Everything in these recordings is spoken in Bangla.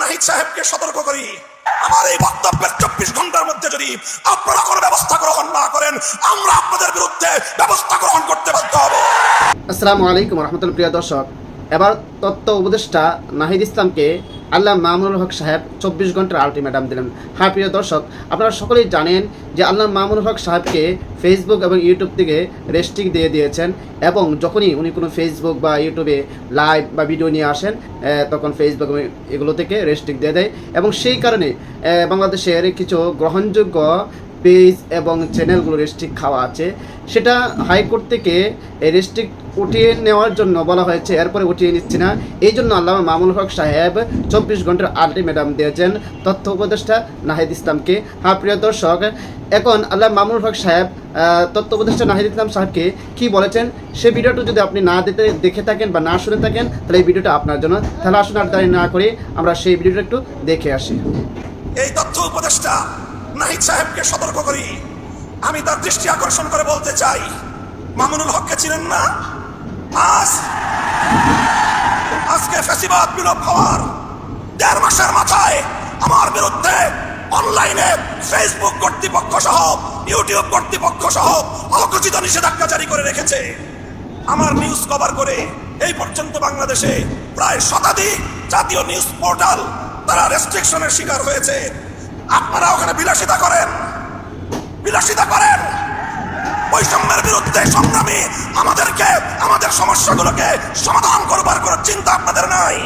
নাহিদ সাহেবকে সতর্ক করি। আমার এই বক্তব্যের চব্বিশ ঘণ্টার মধ্যে যদি আপনারা কোনো ব্যবস্থা গ্রহণ না করেন, আমরা আপনাদের বিরুদ্ধে ব্যবস্থা গ্রহণ করতে বাধ্য হব। আসসালামু আলাইকুম রহমতুল প্রিয় দর্শক। এবার তত্ত্ব উপদেষ্টা নাহিদ ইসলামকে আল্লাহ মামুনুল হক সাহেব চব্বিশ ঘণ্টার আলটিমেটাম দিলেন। হ্যাঁ প্রিয় দর্শক, আপনারা সকলেই জানেন যে আল্লাহ মামুনুল হক সাহেবকে ফেসবুক এবং ইউটিউব থেকে রেস্ট্রিক দিয়ে দিয়েছেন এবং যখনই উনি কোনো ফেসবুক বা ইউটিউবে লাইভ বা ভিডিও নিয়ে আসেন তখন ফেসবুক এগুলো থেকে রেস্ট্রিক দিয়ে দেয় এবং সেই কারণে বাংলাদেশের কিছু গ্রহণযোগ্য পেজ এবং চ্যানেলগুলো রেস্ট্রিক্ট খাওয়া আছে। সেটা হাইকোর্ট থেকে রেস্ট্রিক্ট উঠিয়ে নেওয়ার জন্য বলা হয়েছে, এরপরে উঠিয়ে নিচ্ছে না। এই জন্য আল্লাহ মামুল হক সাহেব চব্বিশ ঘণ্টার আলটিমেটাম দিয়েছেন, তথ্য উপদেষ্টা নাহিদ ইসলামকে। হ্যাঁ প্রিয় দর্শক, এখন আল্লাহ মামুল হক সাহেব তথ্য উপদেষ্টা নাহিদ ইসলাম সাহেবকে কি বলেছেন? সে ভিডিওটা যদি আপনি না দিতে দেখে থাকেন বা না শুনে থাকেন, তাহলে এই ভিডিওটা আপনার জন্য। তাহলে আসুন আর দাঁড়িয়ে না করে আমরা সেই ভিডিওটা একটু দেখে আসি। এই তথ্য উপদেষ্টা নাহিদ সাহেবকে সতর্ক করি। আমি তার দৃষ্টি আকর্ষণ করে বলতে চাই, মামুনুল হককে চিনেন না? আজ, আজকে ফেসিবাদ বিলোপ হওয়ার দেড় মাসের মাথায় আমার বিরুদ্ধে অনলাইনে ফেসবুক কর্তৃপক্ষ সহ ইউটিউব কর্তৃপক্ষ সহ অঘোষিত নিষেধাজ্ঞা জারি করে রেখেছে। আমার নিউজ কভার করে এই পর্যন্ত বাংলাদেশে প্রায় শতাধিক জাতীয় নিউজ পোর্টাল তারা রেস্ট্রিকশনের শিকার হয়েছে। আপনারা ওখানে বিলাসিতা করেন। বিলাসিতা করেন। বৈষম্যের বিরুদ্ধে সংগ্রামী আমাদেরকে, আমাদের সমস্যাগুলোকে সমাধান করবার কোনো চিন্তা আপনাদের নাই।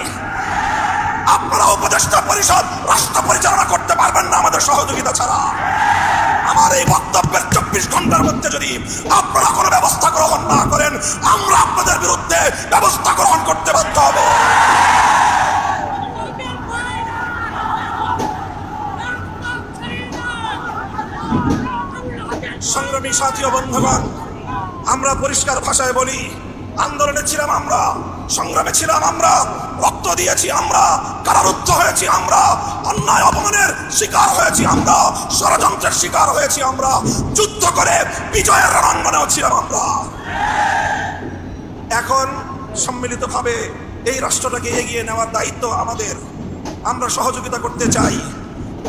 আপনারা উপদেষ্টা পরিষদ, রাষ্ট্র পরিচালনা করতে পারবেন না আমাদের সহযোগিতা ছাড়া। আমার এই বক্তব্যের চব্বিশ ঘণ্টার মধ্যে যদি আপনারা কোনো ব্যবস্থা গ্রহণ না করেন, আমরা আপনাদের বিরুদ্ধে ব্যবস্থা গ্রহণ করতে বাধ্য হব। সংগ্রামী সাথী বন্ধুগণ, আমরা পরিষ্কার ভাষায় বলি, আন্দোলনে ছিলাম আমরা, সংগ্রামে ছিলাম আমরা, রক্ত দিয়েছি আমরা, কারারুদ্ধ হয়েছি আমরা, অন্যায় অপমানের শিকার হয়েছি আমরা, ষড়যন্ত্রের শিকার হয়েছি আমরা, যুদ্ধ করে বিজয়ের রণাঙ্গনেও ছিলাম আমরা। এখন সম্মিলিতভাবে এই রাষ্ট্রটাকে এগিয়ে নেওয়ার দায়িত্ব আমাদের। আমরা সহযোগিতা করতে চাই,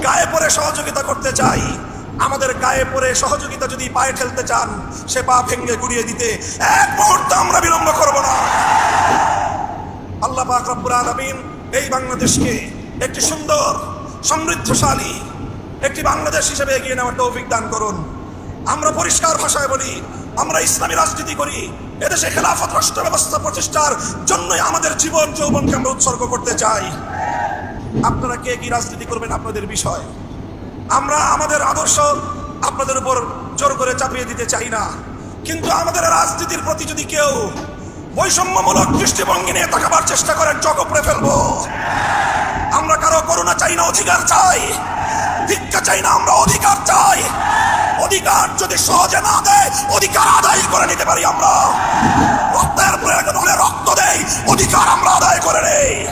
গায়ে পড়ে সহযোগিতা করতে চাই আমাদের গায়ে পরে সহযোগিতা যদি পায়ে ঠেলতে চান, সে পা ভেঙ্গে গুড়িয়ে দিতে এক মুহূর্ত আমরা বিলম্ব করব না। আল্লাহ পাক রব্বুল আলামিন এই বাংলাদেশকে একটি সুন্দর, সমৃদ্ধশালী, একটি বাংলাদেশ হিসেবে এগিয়ে নেওয়ার তৌফিক দান করুন। আমরা পরিষ্কার ভাষায় বলি, আমরা ইসলামী রাজনীতি করি, এদেশে খেলাফত রাষ্ট্র ব্যবস্থা প্রতিষ্ঠার জন্যই আমাদের জীবন, যৌবনকে আমরা উৎসর্গ করতে চাই। আপনারা কে কি রাজনীতি করবেন আপনাদের বিষয়? আমরা আমাদের আদর্শ আপনাদের উপর জোর করে চাপিয়ে দিতে চাই না। কিন্তু আমাদের রাজনীতির প্রতি যদি কেউ বৈষম্যমূলক দৃষ্টিভঙ্গি নিয়ে তাকাবার চেষ্টা করেন চক উপড়ে ফেলব। আমরা কারও করুণা চাই না, অধিকার চাই। ভিক্ষা চাই না, আমরা অধিকার চাই। অধিকার যদি সহজে না দেয়, অধিকার আদায় করে নিতে পারি আমরা। রক্তের প্রয়োজন হলে রক্ত দেই, অধিকার আমরা আদায় করে নেই।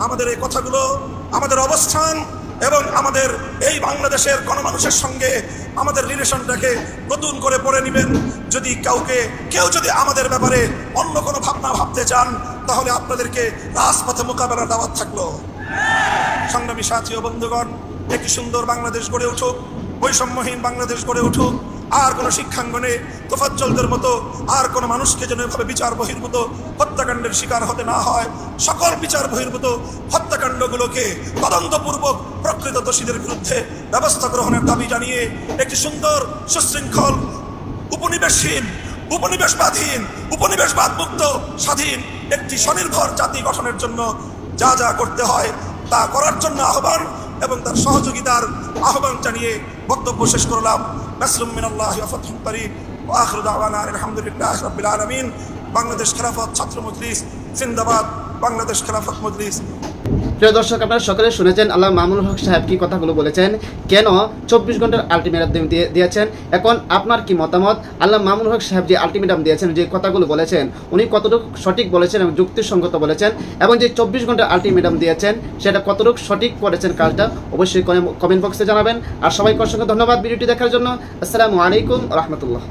আমাদের এই কথাগুলো, আমাদের অবস্থান এবং আমাদের এই বাংলাদেশের গণমানুষের সঙ্গে আমাদের রিলেশনটাকে নতুন করে পড়ে নেবেন। যদি কাউকে, কেউ যদি আমাদের ব্যাপারে অন্য কোনো ভাবনা ভাবতে চান, তাহলে আপনাদেরকে রাজপথে মোকাবেলা দাওয়াত থাকল। সংগ্রামী সাথী ও বন্ধুগণ, একটি সুন্দর বাংলাদেশ গড়ে উঠুক, বৈষম্যহীন বাংলাদেশ গড়ে উঠুক। আর কোনো শিক্ষাঙ্গনে তোফাজ্জলদের মতো, আর কোনো মানুষকে যেন এভাবে বিচার বহির্ভূত হত্যাকাণ্ডের শিকার হতে না হয়, সকল বিচার বহির্ভূত হত্যাকাণ্ডগুলোকে তদন্তপূর্বক প্রকৃত দোষীদের বিরুদ্ধে ব্যবস্থা গ্রহণের দাবি জানিয়ে একটি সুন্দর, সুশৃঙ্খল, উপনিবেশহীন উপনিবেশবাদহীন উপনিবেশবাদ মুক্ত, স্বাধীন একটি স্বনির্ভর জাতি গঠনের জন্য যা যা করতে হয় তা করার জন্য আহ্বান এবং তার সহযোগিতার আহ্বান জানিয়ে বক্তব্য শেষ করলাম। নাসরুম মিনাল্লাহ ওয়া ফাতহুম করিব ওয়া আখিরু দাওয়ানা আলহামদুলিল্লাহ রাব্বিল আলামিন। বাংলাদেশ খেলাফত ছাত্র মজলিস সিন্দাবাদ বাংলাদেশ খেলাফত মজলিস। প্রিয় দর্শক, আপনারা সকলে শুনেছেন আল্লাহ মামুনুল হক সাহেব কি কথাগুলো বলেছেন? কেন চব্বিশ ঘণ্টার আলটিমেটাম দিয়ে দিয়েছেন? এখন আপনার কি মতামত? আল্লাহ মামুনুল হক সাহেব যে আলটিমেটাম দিয়েছেন, যে কথাগুলো বলেছেন, উনি কতটুকু সঠিক বলেছেন এবং যুক্তিসঙ্গত বলেছেন এবং যে চব্বিশ ঘণ্টার আলটিমেটাম দিয়েছেন, সেটা কতটুকু সঠিক করেছেন কাজটা অবশ্যই কমেন্ট বক্সে জানাবেন। আর সবাইকে অসংখ্য ধন্যবাদ ভিডিওটি দেখার জন্য। আসসালামু আলাইকুম রহমতুল্লাহ।